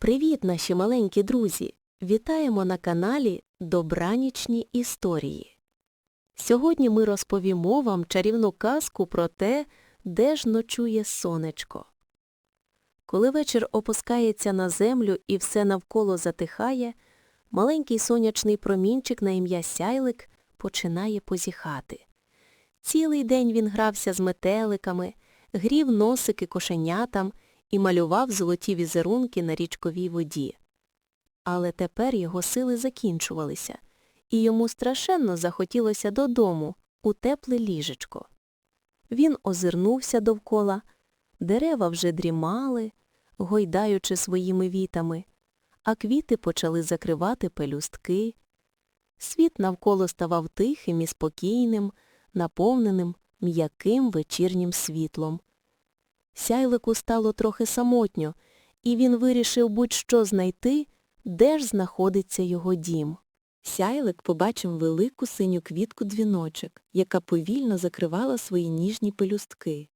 Привіт, наші маленькі друзі! Вітаємо на каналі Добранічні історії. Сьогодні ми розповімо вам чарівну казку про те, де ж ночує сонечко. Коли вечір опускається на землю і все навколо затихає, маленький сонячний промінчик на ім'я Сяйлик починає позіхати. Цілий день він грався з метеликами, грів носики кошенятам і малював золоті візерунки на річковій воді. Але тепер його сили закінчувалися, і йому страшенно захотілося додому, у тепле ліжечко. Він озирнувся довкола, дерева вже дрімали, гойдаючи своїми вітами, а квіти почали закривати пелюстки. Світ навколо ставав тихим і спокійним, наповненим м'яким вечірнім світлом. Сяйлику стало трохи самотньо, і він вирішив будь-що знайти, де ж знаходиться його дім. Сяйлик побачив велику синю квітку дзвіночок, яка повільно закривала свої ніжні пелюстки.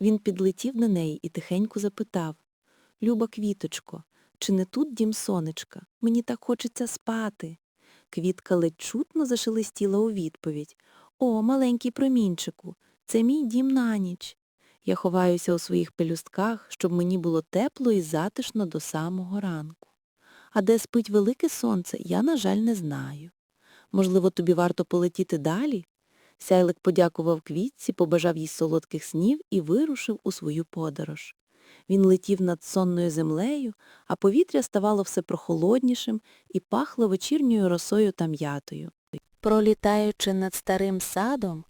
Він підлетів до неї і тихенько запитав Люба квіточко, чи не тут дім сонечка? Мені так хочеться спати. Квітка ледь чутно зашелестіла у відповідь О, маленький промінчику, це мій дім на ніч. Я ховаюся у своїх пелюстках, щоб мені було тепло і затишно до самого ранку. А де спить велике сонце, я, на жаль, не знаю. Можливо, тобі варто полетіти далі? Сяйлик подякував квітці, побажав їй солодких снів і вирушив у свою подорож. Він летів над сонною землею, а повітря ставало все прохолоднішим і пахло вечірньою росою та м'ятою. Пролітаючи над старим садом,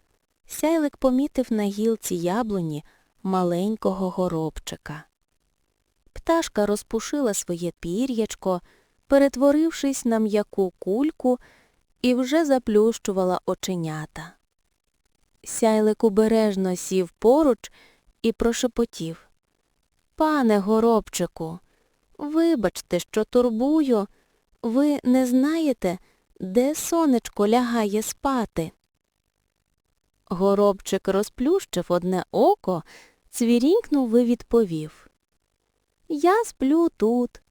Сяйлик помітив на гілці яблуні маленького горобчика. Пташка розпушила своє пір'ячко, перетворившись на м'яку кульку, і вже заплющувала оченята. Сяйлик обережно сів поруч і прошепотів. Пане горобчику, вибачте, що турбую, ви не знаєте, де сонечко лягає спати? Горобчик розплющив одне око, цвірінькнув і відповів. Я сплю тут,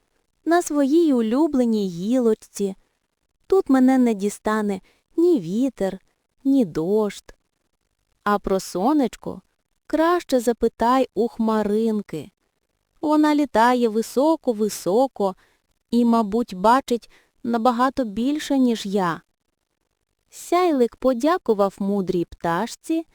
на своїй улюбленій гілочці. Тут мене не дістане ні вітер, ні дощ. А про сонечко краще запитай у хмаринки. Вона літає високо-високо і, мабуть, бачить набагато більше, ніж я. Сяйлик подякував мудрій пташці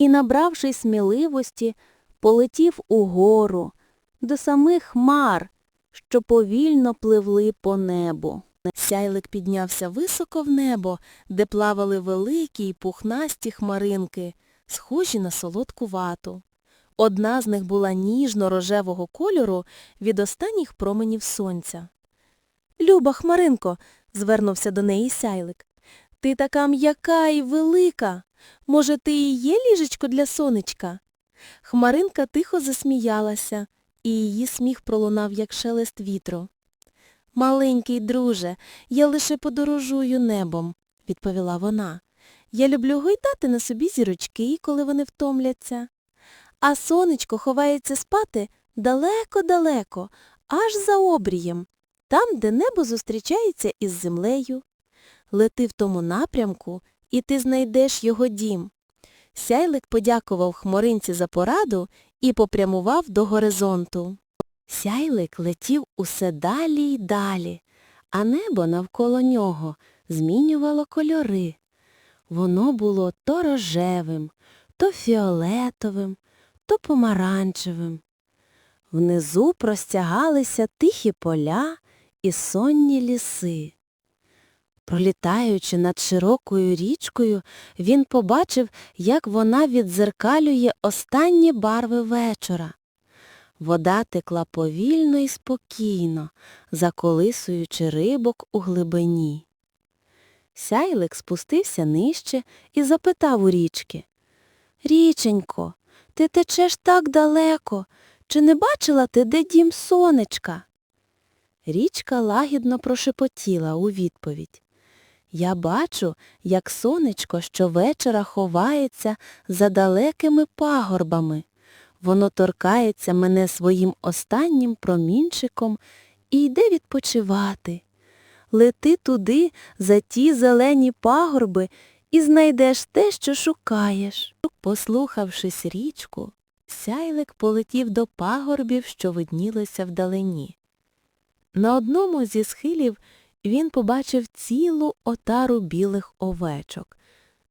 і, набравши сміливості, полетів угору, до самих хмар, що повільно пливли по небу. Сяйлик піднявся високо в небо, де плавали великі й пухнасті хмаринки, схожі на солодку вату. Одна з них була ніжно-рожевого кольору від останніх променів сонця. Люба, Хмаринко, звернувся до неї сяйлик. Ти така м'яка і велика. Може, ти і є ліжечко для сонечка? Хмаринка тихо засміялася, і її сміх пролунав, як шелест вітру. Маленький друже, я лише подорожую небом, відповіла вона. Я люблю гойдати на собі зірочки, коли вони втомляться. А сонечко ховається спати далеко-далеко, аж за обрієм, там, де небо зустрічається із землею. Лети в тому напрямку, і ти знайдеш його дім. Сяйлик подякував хмаринці за пораду і попрямував до горизонту. Сяйлик летів усе далі й далі, а небо навколо нього змінювало кольори. Воно було то рожевим, то фіолетовим, то помаранчевим. Внизу простягалися тихі поля і сонні ліси. Пролітаючи над широкою річкою, він побачив, як вона віддзеркалює останні барви вечора. Вода текла повільно і спокійно, заколисуючи рибок у глибині. Сяйлик спустився нижче і запитав у річки Річенько, ти течеш так далеко. Чи не бачила ти, де дім сонечка? Річка лагідно прошепотіла у відповідь. Я бачу, як сонечко щовечора ховається за далекими пагорбами. Воно торкається мене своїм останнім промінчиком і йде відпочивати. Лети туди, за ті зелені пагорби, і знайдеш те, що шукаєш. Послухавшись річку, сяйлик полетів до пагорбів, що виднілися вдалині. На одному зі схилів він побачив цілу отару білих овечок.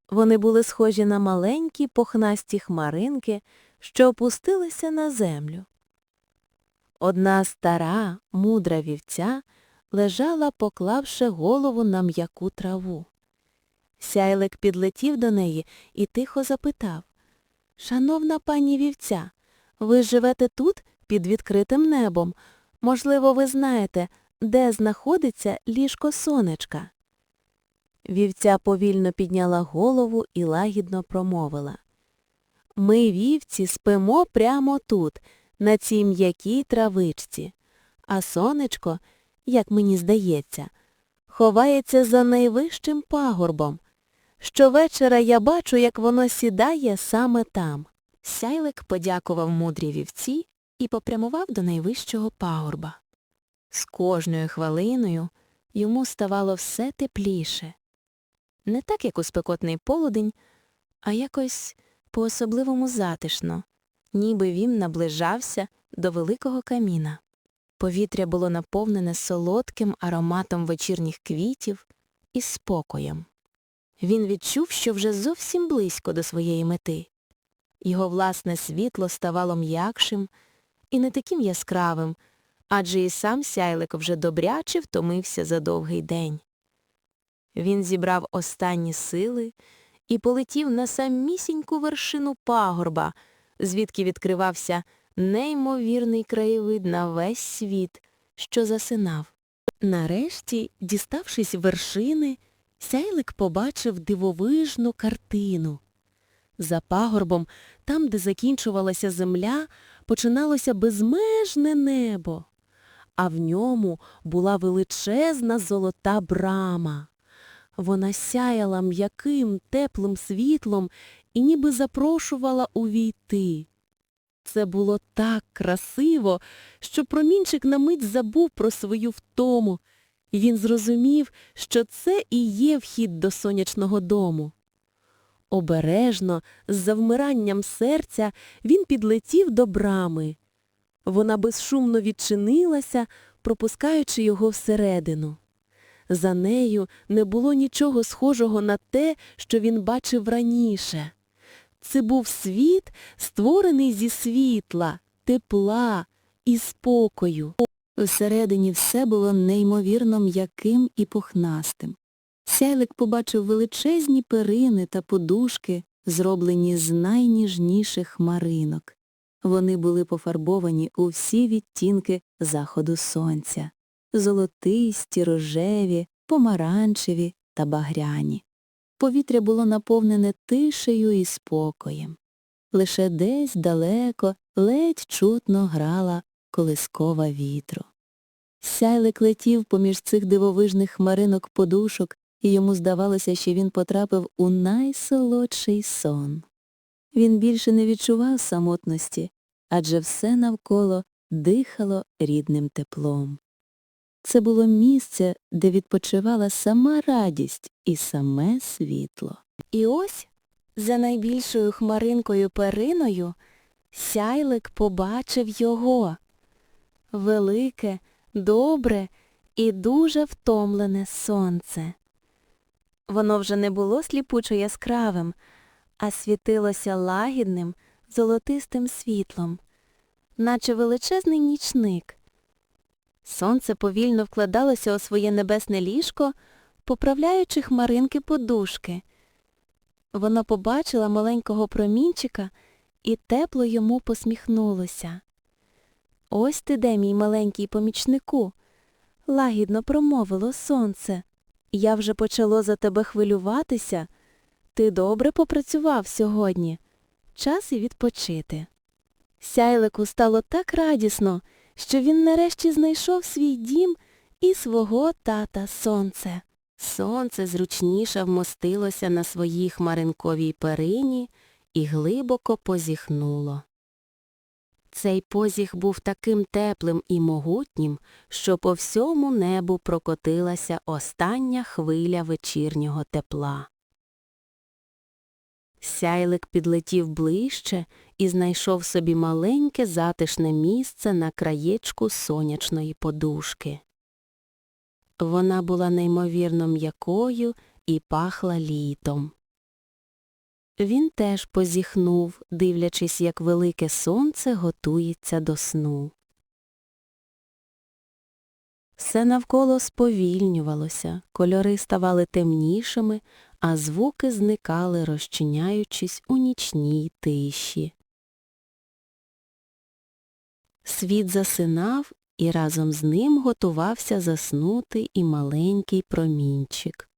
Вони були схожі на маленькі похнасті хмаринки, що опустилися на землю. Одна стара, мудра вівця лежала, поклавши голову на м'яку траву. Сяйлик підлетів до неї і тихо запитав Шановна пані вівця, ви живете тут, під відкритим небом. Можливо, ви знаєте, де знаходиться ліжко сонечка. Вівця повільно підняла голову і лагідно промовила. Ми, вівці, спимо прямо тут, на цій м'якій травичці, а сонечко, як мені здається, ховається за найвищим пагорбом. Щовечора я бачу, як воно сідає саме там. Сяйлик подякував мудрій вівці і попрямував до найвищого пагорба. З кожною хвилиною йому ставало все тепліше. Не так, як у спекотний полудень, а якось по-особливому затишно, ніби він наближався до великого каміна. Повітря було наповнене солодким ароматом вечірніх квітів і спокоєм. Він відчув, що вже зовсім близько до своєї мети. Його власне світло ставало м'якшим і не таким яскравим, адже і сам сяйлик вже добряче втомився за довгий день. Він зібрав останні сили і полетів на самісіньку вершину пагорба, звідки відкривався неймовірний краєвид на весь світ, що засинав. Нарешті, діставшись вершини, сяйлик побачив дивовижну картину. За пагорбом, там, де закінчувалася земля, починалося безмежне небо, а в ньому була величезна золота брама. Вона сяяла м'яким, теплим світлом і ніби запрошувала увійти. Це було так красиво, що промінчик на мить забув про свою втому, він зрозумів, що це і є вхід до сонячного дому. Обережно, з завмиранням серця, він підлетів до брами. Вона безшумно відчинилася, пропускаючи його всередину. За нею не було нічого схожого на те, що він бачив раніше. Це був світ, створений зі світла, тепла і спокою. Всередині все було неймовірно м'яким і пухнастим. Сяйлик побачив величезні перини та подушки, зроблені з найніжніших хмаринок. Вони були пофарбовані у всі відтінки заходу сонця золотисті, рожеві, помаранчеві та багряні. Повітря було наповнене тишею і спокоєм. Лише десь далеко ледь чутно грала колискова вітру. Сяйлик летів поміж цих дивовижних хмаринок подушок, і йому здавалося, що він потрапив у найсолодший сон. Він більше не відчував самотності, адже все навколо дихало рідним теплом. Це було місце, де відпочивала сама радість і саме світло. І ось, за найбільшою хмаринкою периною, сяйлик побачив його. Велике, добре і дуже втомлене сонце. Воно вже не було сліпучо яскравим, а світилося лагідним, золотистим світлом, наче величезний нічник. Сонце повільно вкладалося у своє небесне ліжко, поправляючи хмаринки подушки. Воно побачила маленького промінчика і тепло йому посміхнулося. Ось ти де, мій маленький помічнику, лагідно промовило сонце. Я вже почало за тебе хвилюватися. Ти добре попрацював сьогодні. Час і відпочити. Сяйлику стало так радісно, що він нарешті знайшов свій дім і свого тата сонце. Сонце зручніше вмостилося на своїй хмаринковій перині і глибоко позіхнуло. Цей позіг був таким теплим і могутнім, що по всьому небу прокотилася остання хвиля вечірнього тепла. Сяйлик підлетів ближче і знайшов собі маленьке затишне місце на краєчку сонячної подушки. Вона була неймовірно м'якою і пахла літом. Він теж позіхнув, дивлячись, як велике сонце готується до сну. Все навколо сповільнювалося, кольори ставали темнішими, а звуки зникали, розчиняючись у нічній тиші. Світ засинав, і разом з ним готувався заснути і маленький промінчик.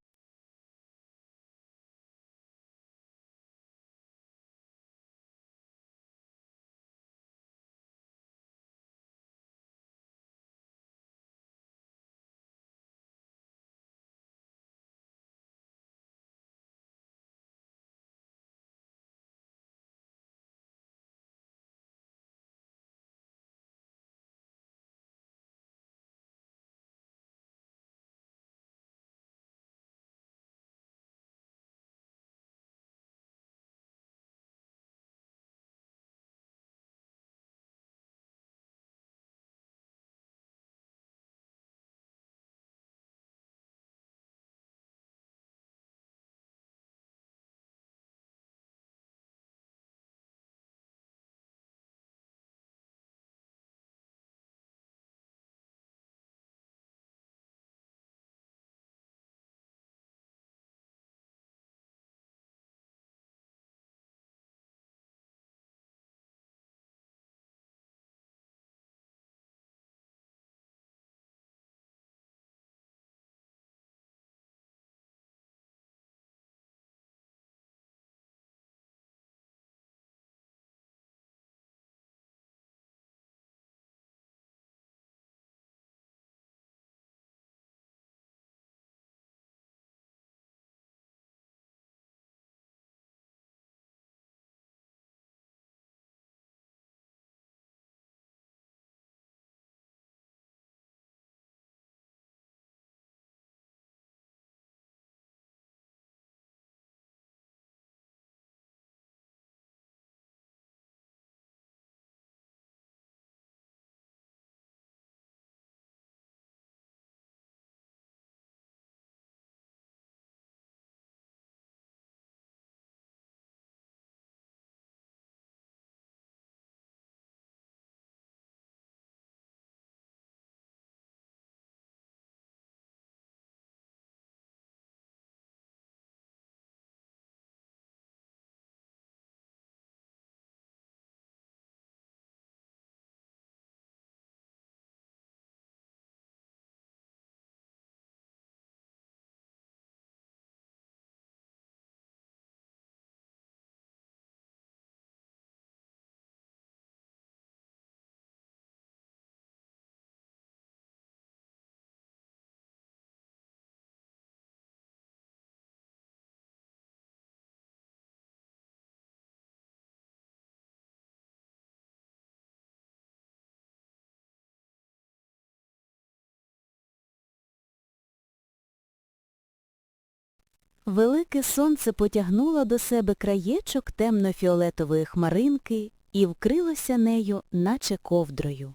Велике сонце потягнуло до себе краєчок темно-фіолетової хмаринки і вкрилося нею, наче ковдрою.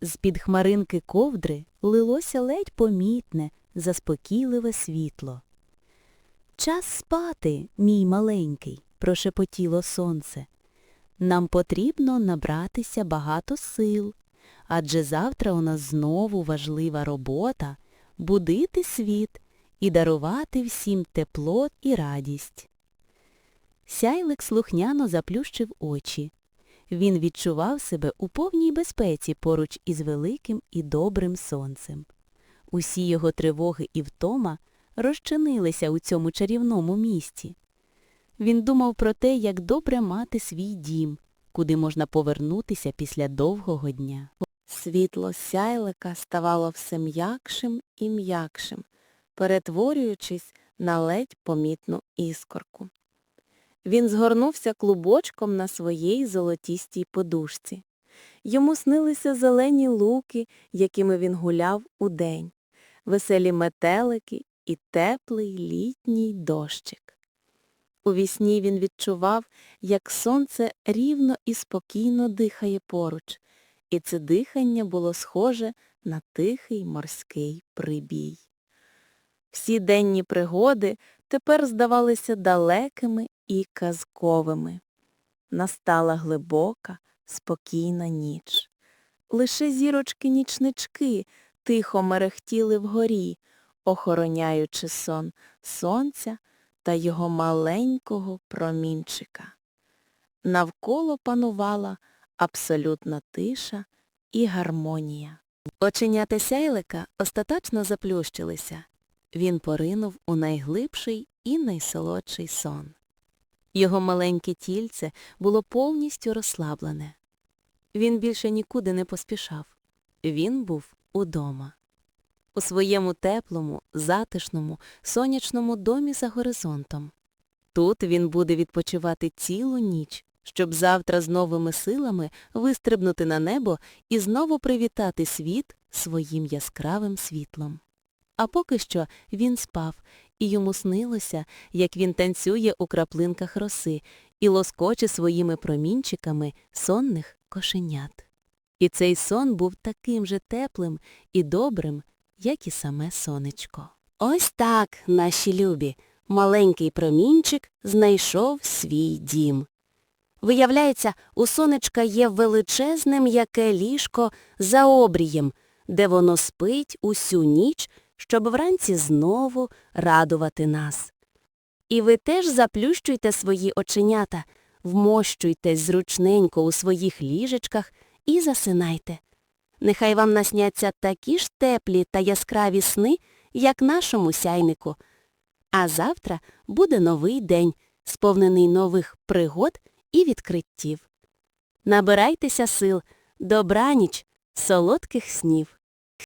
З-під хмаринки ковдри лилося ледь помітне, заспокійливе світло. Час спати, мій маленький, прошепотіло сонце. Нам потрібно набратися багато сил, адже завтра у нас знову важлива робота будити світ і дарувати всім тепло і радість. Сяйлик слухняно заплющив очі. Він відчував себе у повній безпеці поруч із великим і добрим сонцем. Усі його тривоги і втома розчинилися у цьому чарівному місці. Він думав про те, як добре мати свій дім, куди можна повернутися після довгого дня. Світло сяйлика ставало все м'якшим і м'якшим, перетворюючись на ледь помітну іскорку. Він згорнувся клубочком на своїй золотістій подушці. Йому снилися зелені луки, якими він гуляв удень, веселі метелики і теплий літній дощик. У вісні він відчував, як сонце рівно і спокійно дихає поруч, і це дихання було схоже на тихий морський прибій. Всі денні пригоди тепер здавалися далекими і казковими. Настала глибока, спокійна ніч. Лише зірочки-нічнички тихо мерехтіли вгорі, охороняючи сон сонця та його маленького промінчика. Навколо панувала абсолютна тиша і гармонія. Оченята сяйлика остаточно заплющилися. Він поринув у найглибший і найсолодший сон. Його маленьке тільце було повністю розслаблене. Він більше нікуди не поспішав. Він був удома. У своєму теплому, затишному, сонячному домі за горизонтом. Тут він буде відпочивати цілу ніч, щоб завтра з новими силами вистрибнути на небо і знову привітати світ своїм яскравим світлом. А поки що він спав, і йому снилося, як він танцює у краплинках роси і лоскоче своїми промінчиками сонних кошенят. І цей сон був таким же теплим і добрим, як і саме сонечко. Ось так, наші любі, маленький промінчик знайшов свій дім. Виявляється, у сонечка є величезне м'яке ліжко за обрієм, де воно спить усю ніч, щоб вранці знову радувати нас. І ви теж заплющуйте свої оченята, вмощуйтесь зручненько у своїх ліжечках і засинайте. Нехай вам насняться такі ж теплі та яскраві сни, як нашому сяйнику. А завтра буде новий день, сповнений нових пригод і відкриттів. Набирайтеся сил, добраніч, солодких снів.